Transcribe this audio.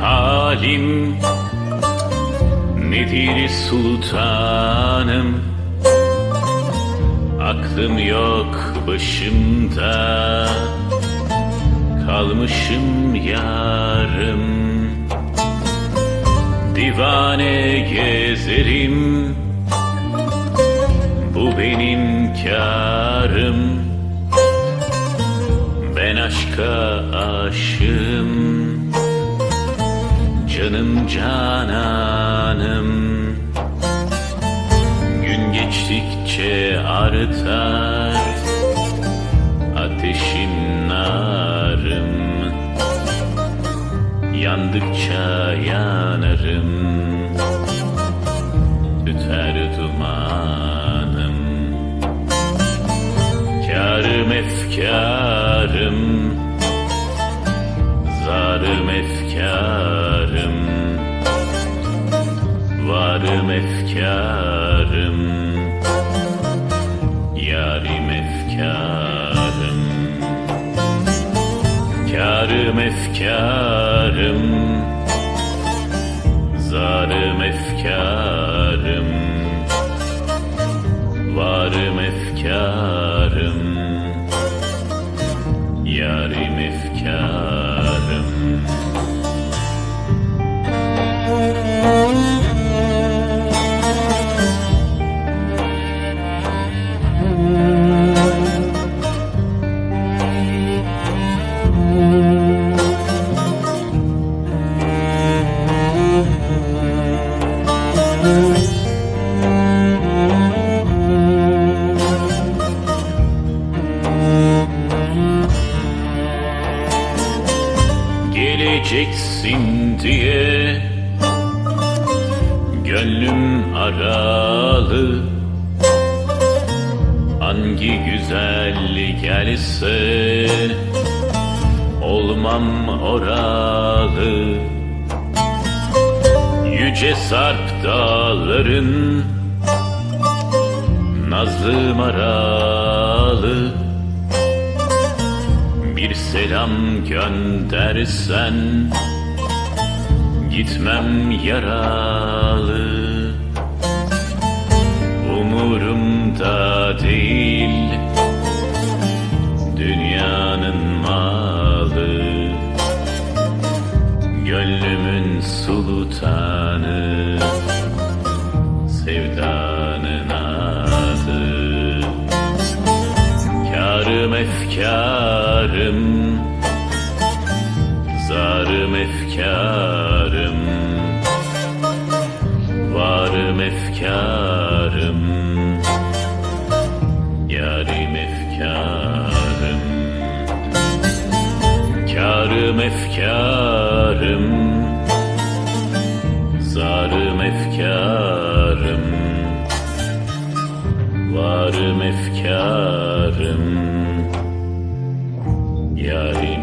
halim Nedir sultanım? Aklım yok başımda Kalmışım yarım. Divane gezerim Bu benim karım Ben aşka aşığım Canım cananım. Gün geçtikçe artar Ateşim narım. Yandıkça yanarım Tüter dumanım. Karım efkarım efkarım Yarim efkarım. Karım efkarım Zarım efkarım Geleceksin diye Gönlüm aralı. Hangi güzel gelse Olmam oralı Yüce sarp dağların Nazlı maralı bir selam göndersen Gitmem yaralı Sevdanın adı. Karım efkarım Zarım efkarım Varım efkarım Yarim efkarım. Karım efkarım varım efkarım? Yarim